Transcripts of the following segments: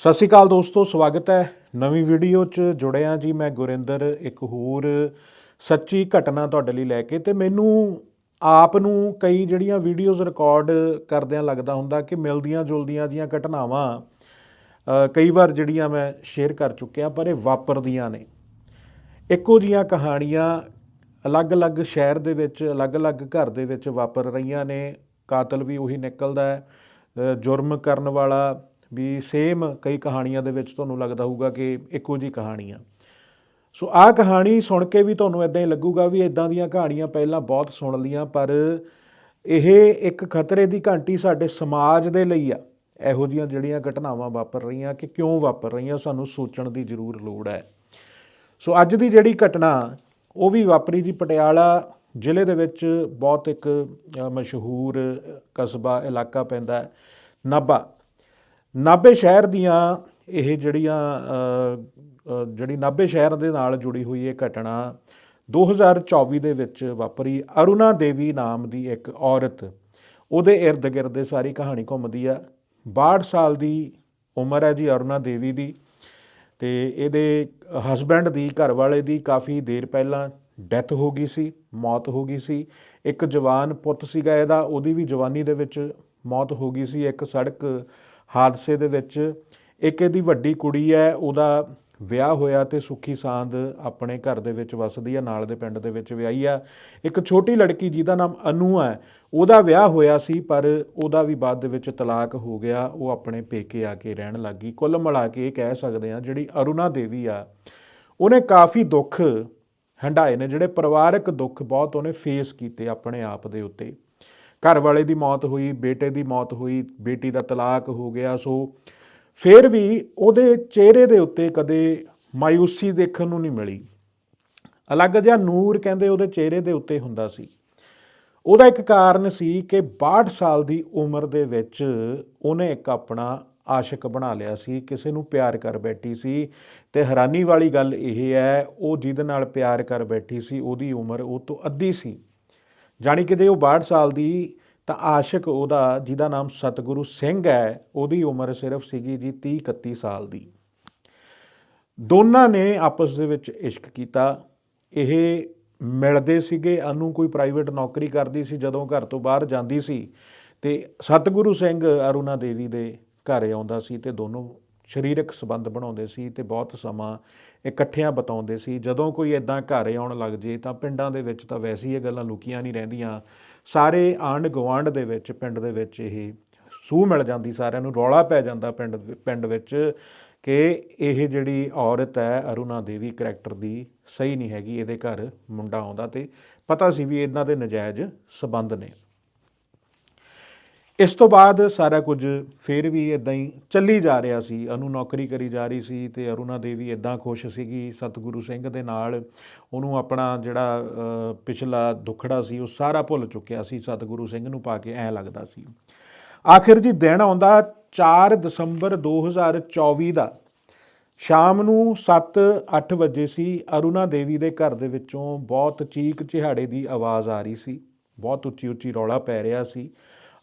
ਸਤਿ ਸ਼੍ਰੀ ਅਕਾਲ ਦੋਸਤੋ, ਸਵਾਗਤ ਹੈ ਨਵੀਂ ਵੀਡੀਓ 'ਚ। ਜੁੜਿਆ ਜੀ ਮੈਂ ਗੁਰਿੰਦਰ, ਇੱਕ ਹੋਰ ਸੱਚੀ ਘਟਨਾ ਤੁਹਾਡੇ ਲਈ ਲੈ ਕੇ ਤੇ ਮੈਨੂੰ ਆਪ ਨੂੰ ਕਈ ਜਿਹੜੀਆਂ ਵੀਡੀਓਜ਼ ਰਿਕਾਰਡ ਕਰਦਿਆਂ ਲੱਗਦਾ ਹੁੰਦਾ ਕਿ ਮਿਲਦੀਆਂ ਜੁਲਦੀਆਂ ਜੀਆਂ ਘਟਨਾਵਾਂ ਕਈ ਵਾਰ ਜਿਹੜੀਆਂ ਮੈਂ ਸ਼ੇਅਰ ਕਰ ਚੁੱਕਿਆ ਪਰ ਇਹ ਵਾਪਰਦੀਆਂ ਨੇ। ਇੱਕੋ ਜੀਆਂ ਕਹਾਣੀਆਂ ਅਲੱਗ-ਅਲੱਗ ਸ਼ਹਿਰ ਦੇ ਵਿੱਚ, ਅਲੱਗ-ਅਲੱਗ ਘਰ ਦੇ ਵਿੱਚ ਵਾਪਰ ਰਹੀਆਂ ਨੇ। ਕਾਤਲ ਵੀ ਉਹੀ ਨਿਕਲਦਾ ਹੈ ਜੁਰਮ ਕਰਨ ਵਾਲਾ ਵੀ ਸੇਮ ਕਈ ਕਹਾਣੀਆਂ ਦੇ ਵਿੱਚ ਤੁਹਾਨੂੰ ਲੱਗਦਾ ਹੋਊਗਾ ਕਿ ਇੱਕੋ ਜੀ ਕਹਾਣੀ ਆ ਸੋ ਆਹ ਕਹਾਣੀ ਸੁਣ ਕੇ ਵੀ ਤੁਹਾਨੂੰ ਇਦਾਂ ਹੀ ਲੱਗੂਗਾ ਵੀ ਇਦਾਂ ਦੀਆਂ ਕਹਾਣੀਆਂ ਪਹਿਲਾਂ ਬਹੁਤ ਸੁਣ ਲੀਆਂ ਪਰ ਇਹ ਇੱਕ ਖਤਰੇ ਦੀ ਘੰਟੀ ਸਾਡੇ ਸਮਾਜ ਦੇ ਲਈ ਆ। ਇਹੋ ਜੀਆਂ ਜਿਹੜੀਆਂ ਘਟਨਾਵਾਂ ਵਾਪਰ ਰਹੀਆਂ ਕਿ ਕਿਉਂ ਵਾਪਰ ਰਹੀਆਂ, ਸਾਨੂੰ ਸੋਚਣ ਦੀ ਜ਼ਰੂਰ ਲੋੜ ਹੈ। ਸੋ ਅੱਜ ਦੀ ਜਿਹੜੀ ਘਟਨਾ, ਉਹ ਵੀ ਵਾਪਰੀ ਜੀ ਪਟਿਆਲਾ ਜ਼ਿਲ੍ਹੇ ਦੇ ਵਿੱਚ ਬਹੁਤ ਇੱਕ ਮਸ਼ਹੂਰ ਕਸਬਾ ਇਲਾਕਾ ਪੈਂਦਾ ਹੈ ਨਾਭਾ ਨਾਭੇ ਸ਼ਹਿਰ ਦੀਆਂ ਇਹ ਜਿਹੜੀਆਂ ਜਿਹੜੀ ਨਾਭੇ ਸ਼ਹਿਰ ਦੇ ਨਾਲ ਜੁੜੀ ਹੋਈ ਇਹ ਘਟਨਾ 2024 ਦੇ ਵਿੱਚ ਵਾਪਰੀ। ਅਰੁਣਾ ਦੇਵੀ ਨਾਮ ਦੀ ਇੱਕ ਔਰਤ, ਉਹਦੇ ਇਰਦ ਗਿਰਦ ਇਹ ਸਾਰੀ ਕਹਾਣੀ ਘੁੰਮਦੀ ਆ। 62 ਸਾਲ ਦੀ ਉਮਰ ਹੈ ਜੀ ਅਰੁਣਾ ਦੇਵੀ ਦੀ ਤੇ ਇਹਦੇ ਹਸਬੈਂਡ ਦੀ ਘਰ ਵਾਲੇ ਦੀ ਕਾਫੀ ਦੇਰ ਪਹਿਲਾਂ ਡੈਥ ਹੋ ਗਈ ਸੀ, ਮੌਤ ਹੋ ਗਈ ਸੀ। ਇੱਕ ਜਵਾਨ ਪੁੱਤ ਸੀਗਾ ਇਹਦਾ, ਉਹਦੀ ਵੀ ਜਵਾਨੀ ਦੇ ਵਿੱਚ ਮੌਤ ਹੋ ਗਈ ਸੀ। ਇੱਕ ਸੜਕ ਹਾਦਸੇ ਦੇ ਵਿੱਚ ਇੱਕ ਇਹਦੀ ਵੱਡੀ ਕੁੜੀ ਹੈ, ਉਹਦਾ ਵਿਆਹ ਹੋਇਆ ਤੇ ਸੁੱਖੀ ਸਾਂਦ ਆਪਣੇ ਘਰ ਦੇ ਵਿੱਚ ਵਸਦੀ ਆ, ਨਾਲ ਦੇ ਪਿੰਡ ਦੇ ਵਿੱਚ ਵਿਆਹੀ ਆ। ਇੱਕ ਛੋਟੀ ਲੜਕੀ ਜਿਹਦਾ ਨਾਮ ਅਨੂ ਹੈ ਉਹਦਾ ਵਿਆਹ ਹੋਇਆ ਸੀ, ਪਰ ਉਹਦਾ ਵੀ ਬਾਅਦ ਦੇ ਵਿੱਚ ਤਲਾਕ ਹੋ ਗਿਆ, ਉਹ ਆਪਣੇ ਪੇਕੇ ਆ ਕੇ ਰਹਿਣ ਲੱਗੀ ਕੁੱਲ ਮਿਲਾ ਕੇ ਇਹ ਕਹਿ ਸਕਦੇ ਆ ਜਿਹੜੀ ਅਰੁਣਾ ਦੇਵੀ ਆ, ਉਹਨੇ ਕਾਫੀ ਦੁੱਖ ਹੰਡਾਏ ਨੇ, ਜਿਹੜੇ ਪਰਿਵਾਰਕ ਦੁੱਖ ਬਹੁਤ ਉਹਨੇ ਫੇਸ ਕੀਤੇ ਆਪਣੇ ਆਪ ਦੇ ਉੱਤੇ। ਘਰ ਵਾਲੇ ਦੀ ਮੌਤ ਹੋਈ, ਬੇਟੇ ਦੀ ਮੌਤ ਹੋਈ, ਬੇਟੀ ਦਾ ਤਲਾਕ ਹੋ ਗਿਆ, ਸੋ ਫਿਰ ਵੀ ਉਹਦੇ ਚਿਹਰੇ ਦੇ ਉੱਤੇ ਕਦੇ ਮਾਇੂਸੀ ਦੇਖਣ ਨੂੰ ਨਹੀਂ ਮਿਲੀ। ਅਲੱਗ ਜਿਹਾ ਨੂਰ ਕਹਿੰਦੇ ਉਹਦੇ ਚਿਹਰੇ ਦੇ ਉੱਤੇ ਹੁੰਦਾ ਸੀ। ਉਹਦਾ ਇੱਕ ਕਾਰਨ ਸੀ ਕਿ 62 ਸਾਲ ਦੀ ਉਮਰ ਦੇ ਵਿੱਚ ਉਹਨੇ ਇੱਕ ਆਪਣਾ ਆਸ਼ਿਕ ਬਣਾ ਲਿਆ ਸੀ, ਕਿਸੇ ਨੂੰ ਪਿਆਰ ਕਰ ਬੈਠੀ ਸੀ ਤੇ ਹੈਰਾਨੀ ਵਾਲੀ ਗੱਲ ਇਹ ਹੈ, ਉਹ ਜਿਹਦੇ ਨਾਲ ਪਿਆਰ ਕਰ ਬੈਠੀ ਸੀ, ਉਹਦੀ ਉਮਰ ਉਹ ਤੋਂ ਅੱਧੀ ਸੀ। ਜਾਣੀ ਕਿ ਜੇ ਉਹ 62 ਸਾਲ ਦੀ ਤਾਂ ਆਸ਼ਿਕ ਉਹਦਾ, ਜਿਹਦਾ ਨਾਮ ਸਤਿਗੁਰੂ ਸਿੰਘ ਹੈ, ਉਹਦੀ ਉਮਰ ਸਿਰਫ ਸੀਗੀ ਜੀ 30 31 ਸਾਲ ਦੀ। ਦੋਨਾਂ ਨੇ ਆਪਸ ਦੇ ਵਿੱਚ ਇਸ਼ਕ ਕੀਤਾ। ਇਹ ਮਿਲਦੇ ਸੀਗੇ, ਅਨੂ ਕੋਈ ਪ੍ਰਾਈਵੇਟ ਨੌਕਰੀ ਕਰਦੀ ਸੀ, ਜਦੋਂ ਘਰ ਤੋਂ ਬਾਹਰ ਜਾਂਦੀ ਸੀ ਤੇ ਸਤਿਗੁਰੂ ਸਿੰਘ ਅਰੁਣਾ ਦੇਵੀ ਦੇ ਘਰ ਆਉਂਦਾ ਸੀ ਤੇ ਦੋਨੋਂ ਸਰੀਰਕ ਸੰਬੰਧ ਬਣਾਉਂਦੇ ਸੀ ਤੇ ਬਹੁਤ ਸਮਾਂ ਇਕੱਠਿਆਂ ਬਿਤਾਉਂਦੇ ਸੀ। ਜਦੋਂ ਕੋਈ ਇਦਾਂ ਘਰ ਆਉਣ ਲੱਗ ਜੇ ਤਾਂ ਪਿੰਡਾਂ ਦੇ ਵਿੱਚ ਤਾਂ ਵੈਸੇ ਇਹ ਗੱਲਾਂ ਲੁਕੀਆਂ ਨਹੀਂ ਰਹਿੰਦੀਆਂ। ਸਾਰੇ ਆਂਢ ਗੁਆਂਢ ਦੇ ਵਿੱਚ, ਪਿੰਡ ਦੇ ਵਿੱਚ ਇਹ ਸੂਹ ਮਿਲ ਜਾਂਦੀ, ਸਾਰਿਆਂ ਨੂੰ ਰੌਲਾ ਪੈ ਜਾਂਦਾ ਪਿੰਡ ਪਿੰਡ ਵਿੱਚ ਕਿ ਇਹ ਜਿਹੜੀ ਔਰਤ ਹੈ ਅਰੁਣਾ ਦੇਵੀ ਕਰੈਕਟਰ ਦੀ ਸਹੀ ਨਹੀਂ ਹੈਗੀ, ਇਹਦੇ ਘਰ ਮੁੰਡਾ ਆਉਂਦਾ ਤੇ ਪਤਾ ਸੀ ਵੀ ਇਹਨਾਂ ਦੇ ਨਜਾਇਜ਼ ਸਬੰਧ ਨੇ। ਇਸ ਤੋਂ ਬਾਅਦ ਸਾਰਾ ਕੁਝ ਫੇਰ ਵੀ ਇਦਾਂ ਹੀ ਚੱਲੀ ਜਾ ਰਿਹਾ ਸੀ। ਅਨੂ ਨੌਕਰੀ ਕਰੀ ਜਾ ਰਹੀ ਸੀ ਤੇ ਅਰੁਣਾ ਦੇਵੀ ਇਦਾਂ ਖੁਸ਼ ਸੀਗੀ, ਸਤਿਗੁਰੂ ਸਿੰਘ ਦੇ ਨਾਲ ਉਹਨੂੰ ਆਪਣਾ ਜਿਹੜਾ ਪਿਛਲਾ ਦੁੱਖੜਾ ਸੀ ਉਹ ਸਾਰਾ ਭੁੱਲ ਚੁੱਕਿਆ ਸੀ, ਸਤਿਗੁਰੂ ਸਿੰਘ ਨੂੰ ਪਾ ਕੇ ਐ ਲੱਗਦਾ ਸੀ। ਆਖਿਰ ਜੀ ਦਿਨ ਆਉਂਦਾ 4 ਦਸੰਬਰ 2024 ਦਾ। ਸ਼ਾਮ ਨੂੰ 7-8 ਵਜੇ ਸੀ, ਅਰੁਣਾ ਦੇਵੀ ਦੇ ਘਰ ਦੇ ਵਿੱਚੋਂ ਬਹੁਤ ਚੀਕ ਚਿਹਾੜੇ ਦੀ ਆਵਾਜ਼ ਆ ਰਹੀ ਸੀ। ਬਹੁਤ ਉੱਚੀ ਉੱਚੀ ਰੌਲਾ ਪੈ ਰਿਹਾ ਸੀ।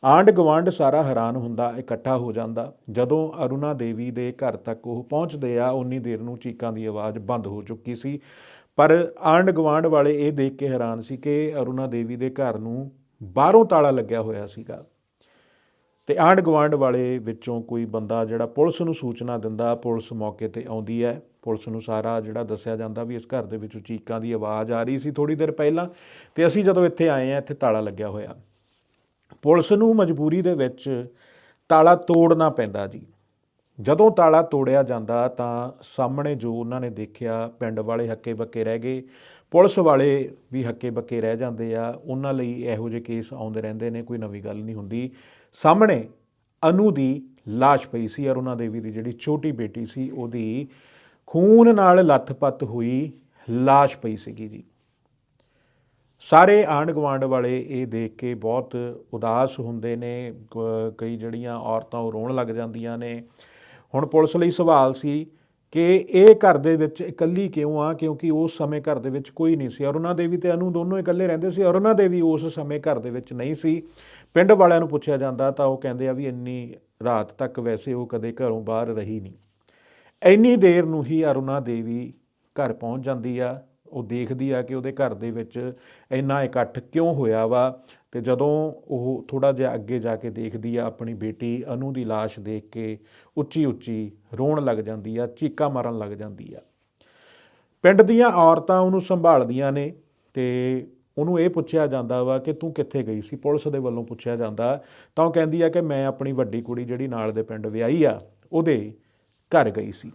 ਆਂਢ ਗਵਾਂਢ ਸਾਰਾ ਹੈਰਾਨ ਹੁੰਦਾ, ਇਕੱਠਾ ਹੋ ਜਾਂਦਾ। ਜਦੋਂ ਅਰੁਣਾ ਦੇਵੀ ਦੇ ਘਰ ਤੱਕ ਉਹ ਪਹੁੰਚਦੇ ਆ ਉਨੀ ਦੇਰ ਨੂੰ ਚੀਕਾਂ ਦੀ ਆਵਾਜ਼ ਬੰਦ ਹੋ ਚੁੱਕੀ ਸੀ। ਪਰ ਆਂਢ ਗਵਾਂਢ ਵਾਲੇ ਇਹ ਦੇਖ ਕੇ ਹੈਰਾਨ ਸੀ ਕਿ ਅਰੁਣਾ ਦੇਵੀ ਦੇ ਘਰ ਨੂੰ ਬਾਹਰੋਂ ਤਾਲਾ ਲੱਗਿਆ ਹੋਇਆ ਸੀਗਾ। ਤੇ ਆਂਢ ਗੁਆਂਢ ਵਾਲੇ ਵਿੱਚੋਂ ਕੋਈ ਬੰਦਾ ਜਿਹੜਾ ਪੁਲਿਸ ਨੂੰ ਸੂਚਨਾ ਦਿੰਦਾ, ਪੁਲਿਸ ਮੌਕੇ ਤੇ ਆਉਂਦੀ ਹੈ। ਪੁਲਿਸ ਨੂੰ ਸਾਰਾ ਜਿਹੜਾ ਦੱਸਿਆ ਜਾਂਦਾ ਵੀ ਇਸ ਘਰ ਦੇ ਵਿੱਚੋਂ ਚੀਕਾਂ ਦੀ ਆਵਾਜ਼ ਆ ਰਹੀ ਸੀ ਥੋੜੀ ਦੇਰ ਪਹਿਲਾਂ। ਤੇ ਅਸੀਂ ਜਦੋਂ ਇੱਥੇ ਆਏ ਆ ਇੱਥੇ ਤਾਲਾ ਲੱਗਿਆ ਹੋਇਆ। ਪੁਲਿਸ ਨੂੰ ਮਜਬੂਰੀ ਦੇ ਵਿੱਚ ਤਾਲਾ ਤੋੜਨਾ ਪੈਂਦਾ ਜੀ। ਜਦੋਂ ਤਾਲਾ ਤੋੜਿਆ ਜਾਂਦਾ ਤਾਂ ਸਾਹਮਣੇ ਜੋ ਉਹਨਾਂ ਨੇ ਦੇਖਿਆ, ਪਿੰਡ ਵਾਲੇ ਹੱਕੇ ਬੱਕੇ ਰਹਿ ਗਏ। ਪੁਲਿਸ ਵਾਲੇ ਵੀ ਹੱਕੇ ਬੱਕੇ ਰਹਿ ਜਾਂਦੇ ਆ। ਉਹਨਾਂ ਲਈ ਇਹੋ ਜਿਹੇ ਕੇਸ ਆਉਂਦੇ ਰਹਿੰਦੇ ਨੇ, ਕੋਈ ਨਵੀਂ ਗੱਲ ਨਹੀਂ ਹੁੰਦੀ। ਸਾਹਮਣੇ ਅਨੂ ਦੀ ਲਾਸ਼ ਪਈ ਸੀ ਅਰੁਣਾ ਦੇਵੀ ਦੀ ਜਿਹੜੀ ਛੋਟੀ ਬੇਟੀ ਸੀ, ਉਹਦੀ ਖੂਨ ਨਾਲ ਲੱਥਪੱਥ ਹੋਈ ਲਾਸ਼ ਪਈ ਸੀਗੀ ਜੀ। ਸਾਰੇ ਆਂਢ ਗੁਆਂਢ ਵਾਲੇ ਇਹ ਦੇਖ ਕੇ ਬਹੁਤ ਉਦਾਸ ਹੁੰਦੇ ਨੇ, ਕ- ਕਈ ਜਿਹੜੀਆਂ ਔਰਤਾਂ ਉਹ ਰੋਣ ਲੱਗ ਜਾਂਦੀਆਂ ਨੇ। ਹੁਣ ਪੁਲਿਸ ਲਈ ਸਵਾਲ ਸੀ ਕਿ ਇਹ ਘਰ ਦੇ ਵਿੱਚ ਇਕੱਲੀ ਕਿਉਂ ਆ? ਕਿਉਂਕਿ ਉਸ ਸਮੇਂ ਘਰ ਦੇ ਵਿੱਚ ਕੋਈ ਨਹੀਂ ਸੀ। ਅਰੁਣਾ ਦੇਵੀ ਤੇ ਅਨੂ ਦੋਨੋਂ ਇਕੱਲੇ ਰਹਿੰਦੇ ਸੀ। ਅਰੁਣਾ ਦੇਵੀ ਉਸ ਸਮੇਂ ਘਰ ਦੇ ਵਿੱਚ ਨਹੀਂ ਸੀ। ਪਿੰਡ ਵਾਲਿਆਂ ਨੂੰ ਪੁੱਛਿਆ ਜਾਂਦਾ ਤਾਂ ਉਹ ਕਹਿੰਦੇ ਆ ਵੀ ਇੰਨੀ ਰਾਤ ਤੱਕ ਵੈਸੇ ਉਹ ਕਦੇ ਘਰੋਂ ਬਾਹਰ ਰਹੀ ਨਹੀਂ। ਇੰਨੀ ਦੇਰ ਨੂੰ ਹੀ ਅਰੁਣਾ ਦੇਵੀ ਘਰ ਪਹੁੰਚ ਜਾਂਦੀ ਆ। ਉਹ ਦੇਖਦੀ ਆ ਕਿ ਉਹਦੇ ਘਰ ਦੇ ਵਿੱਚ ਇੰਨਾ ਇਕੱਠ ਕਿਉਂ ਹੋਇਆ ਵਾ? ਤੇ ਜਦੋਂ ਉਹ ਥੋੜਾ ਜਿਹਾ ਅੱਗੇ ਜਾ ਕੇ ਦੇਖਦੀ ਆ, ਆਪਣੀ ਬੇਟੀ ਅਨੂ ਦੀ ਲਾਸ਼ ਦੇਖ ਕੇ ਉੱਚੀ ਉੱਚੀ ਰੋਣ ਲੱਗ ਜਾਂਦੀ ਆ, ਚੀਕਾਂ ਮਾਰਨ ਲੱਗ ਜਾਂਦੀ ਆ। ਪਿੰਡ ਦੀਆਂ ਔਰਤਾਂ ਉਹਨੂੰ ਸੰਭਾਲਦੀਆਂ ਨੇ ਤੇ ਉਹਨੂੰ ਇਹ ਪੁੱਛਿਆ ਜਾਂਦਾ ਵਾ ਕਿ ਤੂੰ ਕਿੱਥੇ ਗਈ ਸੀ? ਪੁਲਿਸ ਦੇ ਵੱਲੋਂ ਪੁੱਛਿਆ ਜਾਂਦਾ। ਤਾਂ ਉਹ ਕਹਿੰਦੀ ਆ ਕਿ ਮੈਂ ਆਪਣੀ ਵੱਡੀ ਕੁੜੀ ਜਿਹੜੀ ਨਾਲ ਦੇ ਪਿੰਡ ਵਿਆਹੀ ਆ, ਉਹਦੇ ਘਰ ਗਈ ਸੀ।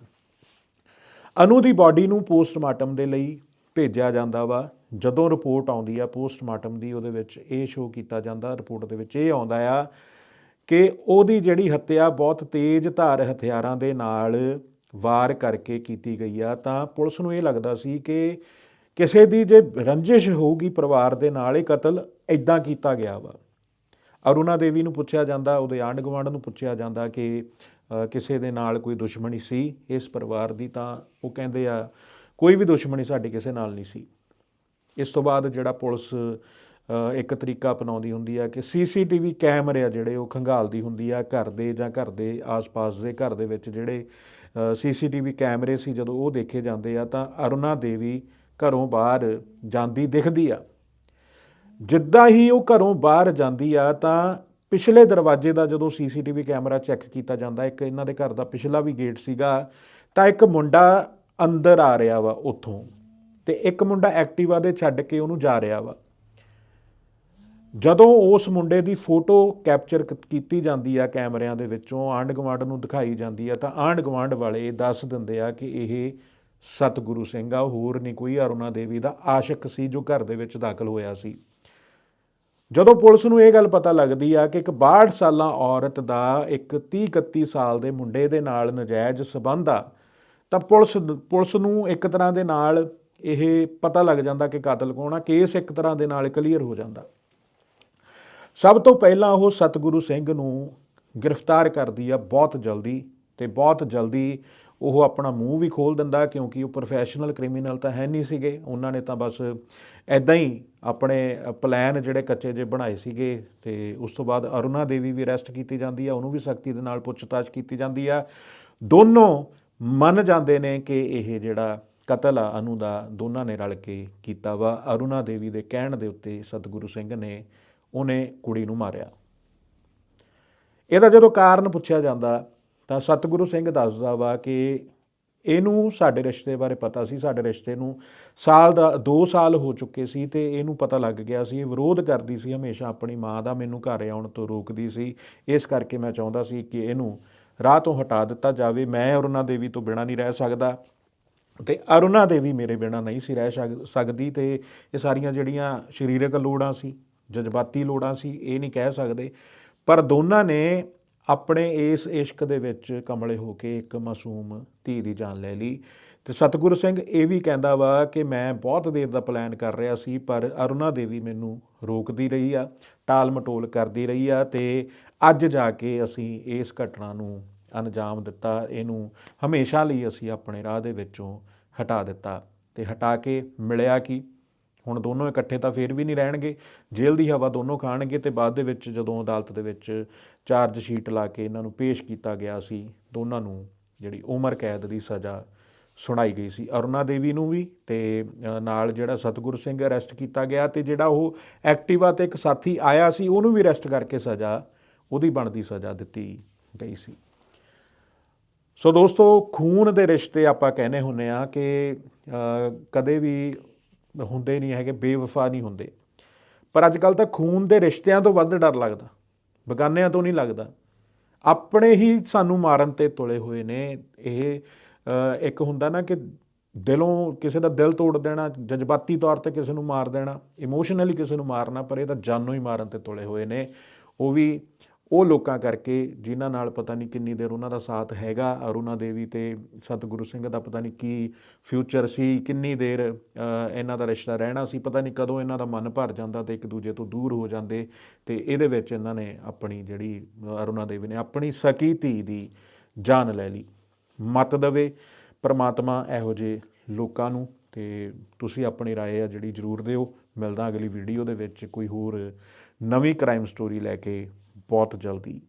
ਅਨੂ ਦੀ ਬਾਡੀ ਨੂੰ ਪੋਸਟਮਾਰਟਮ ਦੇ ਲਈ ਭੇਜਿਆ ਜਾਂਦਾ ਵਾ। ਜਦੋਂ ਰਿਪੋਰਟ ਆਉਂਦੀ ਆ ਪੋਸਟਮਾਰਟਮ ਦੀ, ਉਹਦੇ ਵਿੱਚ ਇਹ ਸ਼ੋਅ ਕੀਤਾ ਜਾਂਦਾ, ਰਿਪੋਰਟ ਦੇ ਵਿੱਚ ਇਹ ਆਉਂਦਾ ਆ ਕਿ ਉਹਦੀ ਜਿਹੜੀ ਹੱਤਿਆ ਬਹੁਤ ਤੇਜ਼ ਧਾਰ ਹਥਿਆਰਾਂ ਦੇ ਨਾਲ ਵਾਰ ਕਰਕੇ ਕੀਤੀ ਗਈ ਆ। ਤਾਂ ਪੁਲਿਸ ਨੂੰ ਇਹ ਲੱਗਦਾ ਸੀ ਕਿ ਕਿਸੇ ਦੀ ਜੇ ਰੰਜਿਸ਼ ਹੋਊਗੀ ਪਰਿਵਾਰ ਦੇ ਨਾਲ, ਇਹ ਕਤਲ ਇਦਾਂ ਕੀਤਾ ਗਿਆ ਵਾ। ਅਰੁਣਾ ਦੇਵੀ ਨੂੰ ਪੁੱਛਿਆ ਜਾਂਦਾ, ਉਹਦੇ ਆਂਢ ਗੁਆਂਢ ਨੂੰ ਪੁੱਛਿਆ ਜਾਂਦਾ ਕਿ ਕਿਸੇ ਦੇ ਨਾਲ ਕੋਈ ਦੁਸ਼ਮਣੀ ਸੀ ਇਸ ਪਰਿਵਾਰ ਦੀ, ਤਾਂ ਉਹ ਕਹਿੰਦੇ ਆ ਕੋਈ ਵੀ ਦੁਸ਼ਮਣੀ ਸਾਡੀ ਕਿਸੇ ਨਾਲ ਨਹੀਂ ਸੀ। ਇਸ ਤੋਂ ਬਾਅਦ ਜਿਹੜਾ ਪੁਲਿਸ ਇੱਕ ਤਰੀਕਾ ਅਪਣਾਉਂਦੀ ਹੁੰਦੀ ਆ ਕਿ ਸੀਸੀਟੀਵੀ ਕੈਮਰੇ ਆ ਜਿਹੜੇ, ਉਹ ਖੰਗਾਲਦੀ ਹੁੰਦੀ ਆ ਘਰ ਦੇ ਜਾਂ ਘਰ ਦੇ ਆਸ-ਪਾਸ ਦੇ ਘਰ ਦੇ ਵਿੱਚ ਜਿਹੜੇ ਸੀਸੀਟੀਵੀ ਕੈਮਰੇ ਸੀ, ਜਦੋਂ ਉਹ ਦੇਖੇ ਜਾਂਦੇ ਆ ਤਾਂ ਅਰੁਣਾ ਦੇਵੀ ਘਰੋਂ ਬਾਹਰ ਜਾਂਦੀ ਦਿਖਦੀ ਆ। ਜਿੱਦਾਂ ਹੀ ਉਹ ਘਰੋਂ ਬਾਹਰ ਜਾਂਦੀ ਆ ਤਾਂ ਪਿਛਲੇ ਦਰਵਾਜ਼ੇ ਦਾ ਜਦੋਂ ਸੀਸੀਟੀਵੀ ਕੈਮਰਾ ਚੈੱਕ ਕੀਤਾ ਜਾਂਦਾ, ਇੱਕ ਇਹਨਾਂ ਦੇ ਘਰ ਦਾ ਪਿਛਲਾ ਵੀ ਗੇਟ ਸੀਗਾ, ਤਾਂ ਇੱਕ ਮੁੰਡਾ ਅੰਦਰ ਆ ਰਿਹਾ ਵਾ ਉੱਥੋਂ। ਤੇ ਇੱਕ ਮੁੰਡਾ ਐਕਟਿਵਾ ਦੇ ਛੱਡ ਕੇ ਉਹਨੂੰ ਜਾ ਰਿਹਾ ਵਾ। ਜਦੋਂ ਉਸ ਮੁੰਡੇ ਦੀ ਫੋਟੋ ਕੈਪਚਰ ਕੀਤੀ ਜਾਂਦੀ ਆ ਕੈਮਰਿਆਂ ਦੇ ਵਿੱਚੋਂ ਆਂਢ ਗੁਆਂਢ ਨੂੰ ਦਿਖਾਈ ਜਾਂਦੀ ਆ, ਤਾਂ ਆਂਢ ਗੁਆਂਢ ਵਾਲੇ ਦੱਸ ਦਿੰਦੇ ਆ ਕਿ ਇਹ ਸਤਿਗੁਰੂ ਸਿੰਘ ਆ, ਹੋਰ ਨਹੀਂ ਕੋਈ ਅਰੁਣਾ ਦੇਵੀ ਦਾ ਆਸ਼ਿਕ ਸੀ ਜੋ ਘਰ ਦੇ ਵਿੱਚ ਦਾਖਲ ਹੋਇਆ ਸੀ। ਜਦੋਂ ਪੁਲਿਸ ਨੂੰ ਇਹ ਗੱਲ ਪਤਾ ਲੱਗਦੀ ਆ ਕਿ ਇੱਕ 62 ਸਾਲਾਂ ਔਰਤ ਦਾ ਇੱਕ 30 31 ਸਾਲ ਦੇ ਮੁੰਡੇ ਦੇ ਨਾਲ ਨਜਾਇਜ਼ ਸਬੰਧ ਆ ਤਾਂ ਪੁਲਿਸ ਪੁਲਿਸ ਨੂੰ ਇੱਕ ਤਰ੍ਹਾਂ ਦੇ ਨਾਲ ਇਹ ਪਤਾ ਲੱਗ ਜਾਂਦਾ ਕਿ ਕਾਤਲ ਕੌਣ ਆ, ਕੇਸ ਇੱਕ ਤਰ੍ਹਾਂ ਦੇ ਨਾਲ ਕਲੀਅਰ ਹੋ ਜਾਂਦਾ। ਸਭ ਤੋਂ ਪਹਿਲਾਂ ਉਹ ਸਤਿਗੁਰੂ ਸਿੰਘ ਨੂੰ ਗ੍ਰਿਫਤਾਰ ਕਰਦੀ ਆ ਬਹੁਤ ਜਲਦੀ ਤੇ ਬਹੁਤ ਜਲਦੀ ਉਹ ਆਪਣਾ ਮੂੰਹ ਵੀ ਖੋਲ ਦਿੰਦਾ ਕਿਉਂਕਿ ਉਹ ਪ੍ਰੋਫੈਸ਼ਨਲ ਕ੍ਰਿਮੀਨਲ ਤਾਂ ਹੈ ਨਹੀਂ ਸੀਗੇ। ਉਹਨਾਂ ਨੇ ਤਾਂ ਬਸ ਐਦਾਂ ਹੀ ਆਪਣੇ ਪਲਾਨ ਜਿਹੜੇ ਕੱਚੇ ਜੇ ਬਣਾਏ ਸੀਗੇ ਤੇ ਉਸ ਤੋਂ ਬਾਅਦ ਅਰੁਣਾ ਦੇਵੀ ਵੀ ਅਰੈਸਟ ਕੀਤੀ ਜਾਂਦੀ ਆ, ਉਹਨੂੰ ਵੀ ਸਖਤੀ ਦੇ ਨਾਲ ਪੁੱਛਤਾਛ ਕੀਤੀ ਜਾਂਦੀ ਆ। ਦੋਨੋਂ ਮੰਨ ਜਾਂਦੇ ਨੇ ਕਿ ਇਹ ਜਿਹੜਾ ਕਤਲ ਆ, ਅਨੂ ਦਾ, ਦੋਨਾਂ ਨੇ ਰਲ ਕੇ ਕੀਤਾ ਵਾ। ਅਰੁਣਾ ਦੇਵੀ ਦੇ ਕਹਿਣ ਦੇ ਉੱਤੇ ਸਤਿਗੁਰੂ ਸਿੰਘ ਨੇ ਉਹਨੇ ਕੁੜੀ ਨੂੰ ਮਾਰਿਆ। ਇਹਦਾ ਜਦੋਂ ਕਾਰਨ ਪੁੱਛਿਆ ਜਾਂਦਾ, ਤਾਂ ਸਤਿਗੁਰੂ ਸਿੰਘ ਦੱਸਦਾ ਵਾ ਕਿ ਇਹਨੂੰ ਸਾਡੇ ਰਿਸ਼ਤੇ ਬਾਰੇ ਪਤਾ ਸੀ, ਸਾਡੇ ਰਿਸ਼ਤੇ ਨੂੰ ਸਾਲ ਦਾ 2 ਸਾਲ ਹੋ ਚੁੱਕੇ ਸੀ ਤੇ ਇਹਨੂੰ ਪਤਾ ਲੱਗ ਗਿਆ ਸੀ ਇਹ ਵਿਰੋਧ ਕਰਦੀ ਸੀ, ਹਮੇਸ਼ਾ ਆਪਣੀ ਮਾਂ ਦਾ ਮੈਨੂੰ ਘਰ ਆਉਣ ਤੋਂ ਰੋਕਦੀ ਸੀ। ਇਸ ਕਰਕੇ ਮੈਂ ਚਾਹੁੰਦਾ ਸੀ ਕਿ ਇਹਨੂੰ ਰਾਹ ਤੋਂ ਹਟਾ ਦਿੱਤਾ ਜਾਵੇ, ਮੈਂ ਅਰੁਣਾ ਦੇਵੀ ਤੋਂ ਬਿਨਾਂ ਨਹੀਂ ਰਹਿ ਸਕਦਾ ਤੇ ਅਰੁਣਾ ਦੇਵੀ ਮੇਰੇ ਬਿਨਾਂ ਨਹੀਂ ਸੀ ਰਹਿ ਸਕਦੀ ਤੇ ਇਹ ਸਾਰੀਆਂ ਜਿਹੜੀਆਂ ਸਰੀਰਕ ਲੋੜਾਂ ਸੀ, ਜਜ਼ਬਾਤੀ ਲੋੜਾਂ ਸੀ, ਇਹ ਨਹੀਂ ਕਹਿ ਸਕਦੇ। ਪਰ ਦੋਨਾਂ ਨੇ ਆਪਣੇ ਇਸ ਇਸ਼ਕ ਦੇ ਵਿੱਚ ਕਮਲੇ ਹੋ ਕੇ ਇੱਕ ਮਾਸੂਮ ਧੀ ਦੀ ਜਾਨ ਲੈ ਲਈ। ਤੇ ਸਤਿਗੁਰੂ ਸਿੰਘ ਇਹ ਵੀ ਕਹਿੰਦਾ ਵਾ ਕਿ ਮੈਂ ਬਹੁਤ ਦੇਰ ਦਾ ਪਲਾਨ ਕਰ ਰਿਹਾ ਸੀ, ਪਰ ਅਰੁਣਾ ਦੇਵੀ ਮੈਨੂੰ ਰੋਕਦੀ ਰਹੀ ਆ, ਟਾਲ ਮਟੋਲ ਕਰਦੀ ਰਹੀ ਆ ਤੇ ਅੱਜ ਜਾ ਕੇ ਅਸੀਂ ਇਸ ਘਟਨਾ ਨੂੰ ਅੰਜਾਮ ਦਿੱਤਾ, ਇਹਨੂੰ ਹਮੇਸ਼ਾ ਲਈ ਅਸੀਂ ਆਪਣੇ ਰਾਹ ਦੇ ਵਿੱਚੋਂ ਹਟਾ ਦਿੱਤਾ ਤੇ ਹਟਾ ਕੇ ਮਿਲਿਆ ਕੀ? ਹੁਣ ਦੋਨੋਂ ਇਕੱਠੇ ਤਾਂ ਫੇਰ ਵੀ ਨਹੀਂ ਰਹਿਣਗੇ, ਜੇਲ੍ਹ ਦੀ ਹਵਾ ਦੋਨੋਂ ਖਾਣਗੇ ਤੇ ਬਾਅਦ ਦੇ ਵਿੱਚ ਜਦੋਂ ਅਦਾਲਤ ਦੇ ਵਿੱਚ ਚਾਰਜ ਸ਼ੀਟ ਲਾ ਕੇ ਇਹਨਾਂ ਨੂੰ ਪੇਸ਼ ਕੀਤਾ ਗਿਆ ਸੀ, ਦੋਨਾਂ ਨੂੰ ਜਿਹੜੀ ਉਮਰ ਕੈਦ ਦੀ ਸਜ਼ਾ ਸੁਣਾਈ ਗਈ ਸੀ। ਅਰੁਣਾ ਦੇਵੀ ਨੂੰ ਵੀ ਤੇ ਨਾਲ ਜਿਹੜਾ ਸਤਿਗੁਰੂ ਸਿੰਘ ਅਰੈਸਟ ਕੀਤਾ ਗਿਆ ਤੇ ਜਿਹੜਾ ਉਹ ਐਕਟਿਵਾ ਤੇ ਇੱਕ ਸਾਥੀ ਆਇਆ ਸੀ, ਉਹਨੂੰ ਵੀ ਅਰੈਸਟ ਕਰਕੇ ਸਜ਼ਾ, ਉਹਦੀ ਬਣਦੀ ਸਜ਼ਾ ਦਿੱਤੀ ਗਈ ਸੀ। ਸੋ ਦੋਸਤੋ, ਖੂਨ ਦੇ ਰਿਸ਼ਤੇ ਆਪਾਂ ਕਹਿੰਦੇ ਹੁੰਨੇ ਆ ਕਿ ਕਦੇ ਵੀ ਹੁੰਦੇ ਨਹੀਂ ਹੈਗੇ, ਬੇਵਫਾ ਨਹੀਂ ਹੁੰਦੇ। ਪਰ ਅੱਜ ਕੱਲ ਤਾਂ ਖੂਨ ਦੇ ਰਿਸ਼ਤਿਆਂ ਤੋਂ ਵੱਧ ਡਰ ਲੱਗਦਾ, ਬਗਾਨਿਆਂ ਤੋਂ ਨਹੀਂ ਲੱਗਦਾ। ਆਪਣੇ ਹੀ ਸਾਨੂੰ ਮਾਰਨ ਤੇ ਤੁਲੇ ਹੋਏ ਨੇ, ਇਹ ਇੱਕ ਹੁੰਦਾ ਨਾ ਕਿ ਦਿਲੋਂ ਕਿਸੇ ਦਾ ਦਿਲ ਤੋੜ ਦੇਣਾ, ਜਜ਼ਬਾਤੀ ਤੌਰ ਤੇ ਕਿਸੇ ਨੂੰ ਮਾਰ ਦੇਣਾ ਇਮੋਸ਼ਨਲੀ ਕਿਸੇ ਨੂੰ ਮਾਰਨਾ, ਪਰ ਇਹ ਤਾਂ ਜਾਨੋਂ ਹੀ ਮਾਰਨ ਤੇ ਤੁਲੇ ਹੋਏ ਨੇ। ਉਹ ਵੀ ਉਹ ਲੋਕਾਂ ਕਰਕੇ ਜਿਨ੍ਹਾਂ ਨਾਲ ਪਤਾ ਨਹੀਂ ਕਿੰਨੀ ਦੇਰ ਉਹਨਾਂ ਦਾ ਸਾਥ ਹੈਗਾ, ਅਰੁਣਾ ਦੇਵੀ ਤੇ ਸਤਿਗੁਰੂ ਸਿੰਘ ਦਾ ਪਤਾ ਨਹੀਂ ਕੀ ਫਿਊਚਰ ਸੀ, ਕਿੰਨੀ ਦੇਰ ਇਹਨਾਂ ਦਾ ਰਿਸ਼ਤਾ ਰਹਿਣਾ ਸੀ, ਪਤਾ ਨਹੀਂ ਕਦੋਂ ਇਹਨਾਂ ਦਾ ਮਨ ਭਰ ਜਾਂਦਾ ਤੇ ਇੱਕ ਦੂਜੇ ਤੋਂ ਦੂਰ ਹੋ ਜਾਂਦੇ ਤੇ ਇਹਦੇ ਵਿੱਚ ਇਹਨਾਂ ਨੇ ਆਪਣੀ ਜਿਹੜੀ ਅਰੁਣਾ ਦੇਵੀ ਨੇ ਆਪਣੀ ਸਕੀ ਧੀ ਦੀ ਜਾਨ ਲੈ ਲਈ। ਮਤ ਦਵੇ ਪ੍ਰਮਾਤਮਾ ਇਹੋ ਜਿਹੇ ਲੋਕਾਂ ਨੂੰ ਤੇ ਤੁਸੀਂ ਆਪਣੀ رائے ਆ ਜਿਹੜੀ ਜ਼ਰੂਰ ਦਿਓ ਮਿਲਦਾ ਅਗਲੀ ਵੀਡੀਓ ਦੇ ਵਿੱਚ ਕੋਈ ਹੋਰ ਨਵੀਂ ਕ੍ਰਾਈਮ ਸਟੋਰੀ ਲੈ ਕੇ ਬਹੁਤ ਜਲਦੀ